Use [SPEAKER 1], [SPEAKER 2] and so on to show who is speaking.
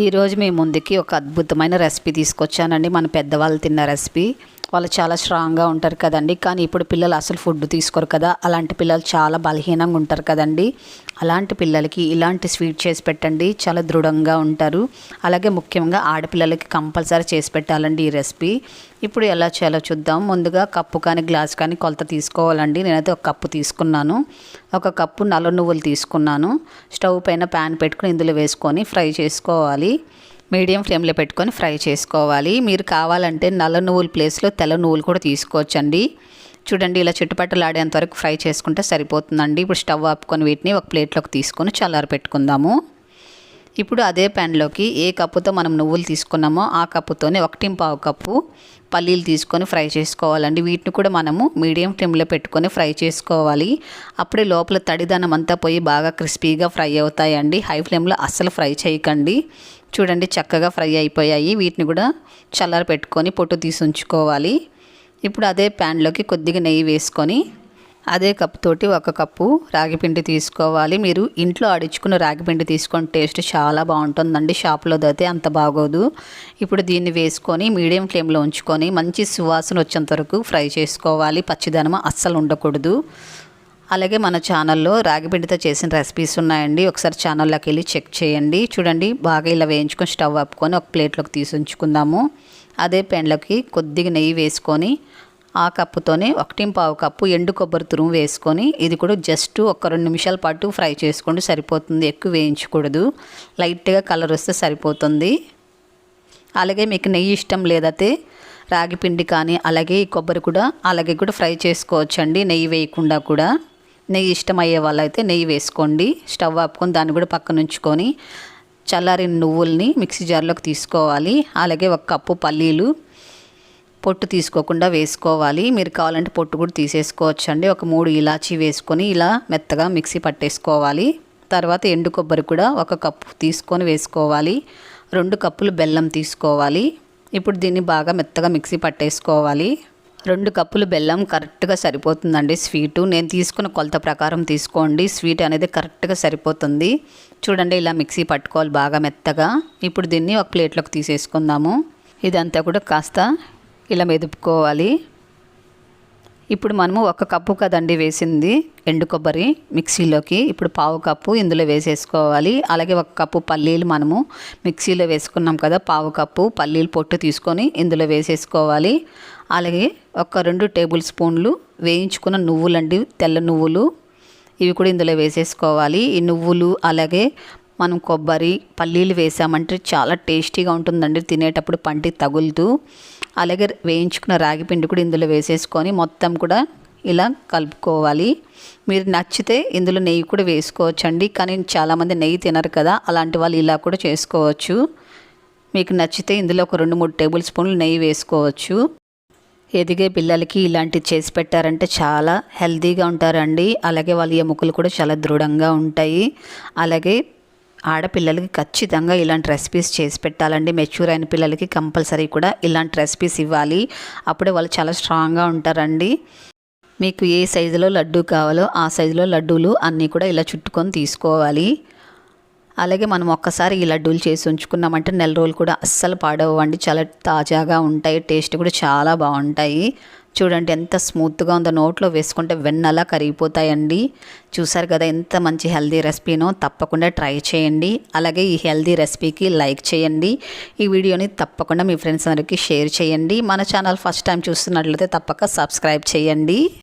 [SPEAKER 1] ఈరోజు మీ ముందుకి ఒక అద్భుతమైన రెసిపీ తీసుకొచ్చానండి. మన పెద్దవాళ్ళు తిన్న రెసిపీ. వాళ్ళు చాలా స్ట్రాంగ్గా ఉంటారు కదండి. కానీ ఇప్పుడు పిల్లలు అసలు ఫుడ్ తీసుకోరు కదా. అలాంటి పిల్లలు చాలా బలహీనంగా ఉంటారు కదండి. అలాంటి పిల్లలకి ఇలాంటి స్వీట్ చేసి పెట్టండి. చాలా దృఢంగా ఉంటారు. అలాగే ముఖ్యంగా ఆడపిల్లలకి కంపల్సరీ చేసి పెట్టాలండి ఈ రెసిపీ. ఇప్పుడు ఎలా చేయాలో చూద్దాం. ముందుగా కప్పు కానీ గ్లాస్ కానీ కొలత తీసుకోవాలండి. నేనైతే ఒక కప్పు తీసుకున్నాను. ఒక కప్పు నల్ల నువ్వులు తీసుకున్నాను. స్టవ్ పైన ప్యాన్ పెట్టుకుని ఇందులో వేసుకొని ఫ్రై చేసుకోవాలి. మీడియం ఫ్లేమ్లో పెట్టుకొని ఫ్రై చేసుకోవాలి. మీరు కావాలంటే నల్ల నువ్వుల ప్లేస్లో తెల్ల నువ్వులు కూడా తీసుకోవచ్చండి. చూడండి ఇలా చుట్టుపక్కలాడేంత వరకు ఫ్రై చేసుకుంటే సరిపోతుందండి. ఇప్పుడు స్టవ్ ఆపుకొని వీటిని ఒక ప్లేట్లోకి తీసుకొని చల్లారి పెట్టుకుందాము. ఇప్పుడు అదే ప్యాన్లోకి ఏ కప్పుతో మనం నువ్వులు తీసుకున్నామో ఆ కప్పుతోనే ఒకటి పావు కప్పు పల్లీలు తీసుకొని ఫ్రై చేసుకోవాలండి. వీటిని కూడా మనము మీడియం ఫ్లేమ్లో పెట్టుకొని ఫ్రై చేసుకోవాలి. అప్పుడే లోపల తడిదనం అంతా పోయి బాగా క్రిస్పీగా ఫ్రై అవుతాయండి. హై ఫ్లేమ్లో అస్సలు ఫ్రై చేయకండి. చూడండి చక్కగా ఫ్రై అయిపోయాయి. వీటిని కూడా చల్లారి పెట్టుకొని పొట్టు తీసి ఉంచుకోవాలి. ఇప్పుడు అదే ప్యాన్లోకి కొద్దిగా నెయ్యి వేసుకొని అదే కప్ తోటి ఒక కప్పు రాగిపిండి తీసుకోవాలి. మీరు ఇంట్లో ఆడించుకున్న రాగిపిండి తీసుకొని టేస్ట్ చాలా బాగుంటుందండి. షాప్లో అయితే అంత బాగోదు. ఇప్పుడు దీన్ని వేసుకొని మీడియం ఫ్లేమ్లో ఉంచుకొని మంచి సువాసన వచ్చేంత వరకు ఫ్రై చేసుకోవాలి. పచ్చిదనం అస్సలు ఉండకూడదు. అలాగే మన ఛానల్లో రాగిపిండితో చేసిన రెసిపీస్ ఉన్నాయండి. ఒకసారి ఛానల్లోకి వెళ్ళి చెక్ చేయండి. చూడండి బాగా ఇలా వేయించుకొని స్టవ్ ఆపుకొని ఒక ప్లేట్లోకి తీసి ఉంచుకుందాము. అదే పెండ్లకి కొద్దిగా నెయ్యి వేసుకొని ఆ కప్పుతోనే ఒకటి పావు కప్పు ఎండు కొబ్బరి తురుము వేసుకొని ఇది కూడా జస్ట్ ఒక రెండు నిమిషాల పాటు ఫ్రై చేసుకోండి సరిపోతుంది. ఎక్కువ వేయించకూడదు. లైట్గా కలర్ వస్తే సరిపోతుంది. అలాగే మీకు నెయ్యి ఇష్టం లేదైతే రాగి పిండి కానీ అలాగే ఈ కొబ్బరి కూడా అలాగే కూడా ఫ్రై చేసుకోవచ్చండి నెయ్యి వేయకుండా కూడా. నెయ్యి ఇష్టమయ్యే వాళ్ళైతే నెయ్యి వేసుకోండి. స్టవ్ ఆపుకొని దాన్ని కూడా పక్కన ఉంచుకొని చల్లారిన నువ్వుల్ని మిక్సీ జార్లోకి తీసుకోవాలి. అలాగే ఒక కప్పు పల్లీలు పొట్టు తీసుకోకుండా వేసుకోవాలి. మీరు కావాలంటే పొట్టు కూడా తీసేసుకోవచ్చండి. ఒక మూడు ఇలాచీ వేసుకొని ఇలా మెత్తగా మిక్సీ పట్టేసుకోవాలి. తర్వాత ఎండు కొబ్బరి కూడా ఒక కప్పు తీసుకొని వేసుకోవాలి. రెండు కప్పులు బెల్లం తీసుకోవాలి. ఇప్పుడు దీన్ని బాగా మెత్తగా మిక్సీ పట్టేసుకోవాలి. రెండు కప్పులు బెల్లం కరెక్ట్గా సరిపోతుందండి. స్వీటు నేను తీసుకున్న కొలత ప్రకారం తీసుకోండి. స్వీట్ అనేది కరెక్ట్గా సరిపోతుంది. చూడండి ఇలా మిక్సీ పట్టుకోవాలి బాగా మెత్తగా. ఇప్పుడు దీన్ని ఒక ప్లేట్లోకి తీసేసుకుందాము. ఇదంతా కూడా కాస్త ఇలా మెదుపుకోవాలి. ఇప్పుడు మనము ఒక కప్పు కదండి వేసింది ఎండు కొబ్బరి మిక్సీలోకి. ఇప్పుడు పావు కప్పు ఇందులో వేసేసుకోవాలి. అలాగే ఒక కప్పు పల్లీలు మనము మిక్సీలో వేసుకున్నాం కదా పావు కప్పు పల్లీలు పొట్టు తీసుకొని ఇందులో వేసేసుకోవాలి. అలాగే ఒక రెండు టేబుల్ స్పూన్లు వేయించుకున్న నువ్వులండి తెల్ల నువ్వులు ఇవి కూడా ఇందులో వేసేసుకోవాలి. ఈ నువ్వులు అలాగే మనం కొబ్బరి పల్లీలు వేసామంటే చాలా టేస్టీగా ఉంటుందండి. తినేటప్పుడు పంటి తగులుతూ అలాగే వేయించుకున్న రాగి పిండి కూడా ఇందులో వేసేసుకొని మొత్తం కూడా ఇలా కలుపుకోవాలి. మీరు నచ్చితే ఇందులో నెయ్యి కూడా వేసుకోవచ్చండి. కానీ చాలామంది నెయ్యి తినరు కదా అలాంటి వాళ్ళు ఇలా కూడా చేసుకోవచ్చు. మీకు నచ్చితే ఇందులో ఒక రెండు మూడు టేబుల్ స్పూన్లు నెయ్యి వేసుకోవచ్చు. ఎదిగే పిల్లలకి ఇలాంటివి చేసి పెట్టారంటే చాలా హెల్తీగా ఉంటారండి. అలాగే వాళ్ళ ఎముకలు కూడా చాలా దృఢంగా ఉంటాయి. అలాగే ఆడపిల్లలకి ఖచ్చితంగా ఇలాంటి రెసిపీస్ చేసి పెట్టాలండి. మెచ్యూర్ అయిన పిల్లలకి కంపల్సరీ కూడా ఇలాంటి రెసిపీస్ ఇవ్వాలి. అప్పుడే వాళ్ళు చాలా స్ట్రాంగ్గా ఉంటారండి. మీకు ఏ సైజులో లడ్డు కావాలో ఆ సైజులో లడ్డూలు అన్నీ కూడా ఇలా చుట్టుకొని తీసుకోవాలి. అలాగే మనం ఒక్కసారి ఈ లడ్డూలు చేసి ఉంచుకున్నామంటే నెల రోజులు కూడా అస్సలు పాడవండి చాలా తాజాగా ఉంటాయి. టేస్ట్ కూడా చాలా బాగుంటాయి. చూడండి ఎంత స్మూత్గా ఉందో నోట్లో వేసుకుంటే వెన్నలా కరిగిపోతాయండి. చూసారు కదా ఎంత మంచి హెల్దీ రెసిపీనో తప్పకుండా ట్రై చేయండి. అలాగే ఈ హెల్దీ రెసిపీకి లైక్ చేయండి. ఈ వీడియోని తప్పకుండా మీ ఫ్రెండ్స్ అందరికీ షేర్ చేయండి. మన ఛానల్ ఫస్ట్ టైం చూస్తున్నట్లయితే తప్పక సబ్స్క్రైబ్ చేయండి.